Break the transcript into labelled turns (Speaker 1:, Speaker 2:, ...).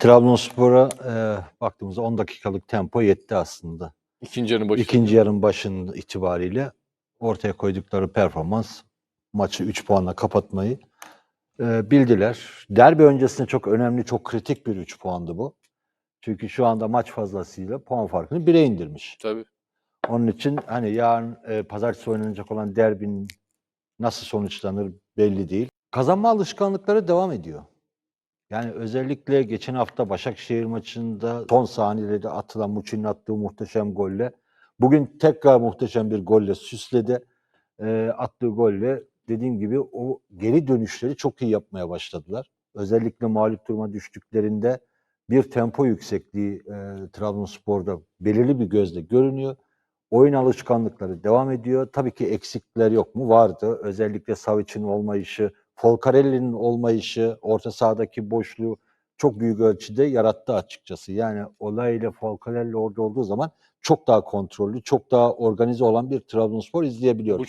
Speaker 1: Trabzonspor'a e, baktığımızda 10 dakikalık tempo yetti aslında.
Speaker 2: İkinci yarının başı.
Speaker 1: İkinci yarım başının itibariyle ortaya koydukları performans maçı 3 puanla kapatmayı e, bildiler. Derbi öncesinde çok önemli, çok kritik bir 3 puandı bu. Çünkü şu anda maç fazlasıyla puan farkını 1'e indirmiş.
Speaker 2: Tabii.
Speaker 1: Onun için hani yarın e, pazartesi oynanacak olan derbinin nasıl sonuçlanır belli değil. Kazanma alışkanlıkları devam ediyor. Yani özellikle geçen hafta Başakşehir maçında son saniyede atılan Muçi'nin attığı muhteşem golle bugün tekrar muhteşem bir golle süsledi. E, attığı golle dediğim gibi o geri dönüşleri çok iyi yapmaya başladılar. Özellikle mağlup duruma düştüklerinde bir tempo yüksekliği e, Trabzonspor'da belirli bir gözle görünüyor. Oyun alışkanlıkları devam ediyor. Tabii ki eksikler yok mu? Vardı. Özellikle Savic'in olmayışı, Folcarelli'nin olmayışı, orta sahadaki boşluğu çok büyük ölçüde yarattı açıkçası. Yani Olay ile Folcarelli orada olduğu zaman çok daha kontrollü, çok daha organize olan bir Trabzonspor izleyebiliyoruz.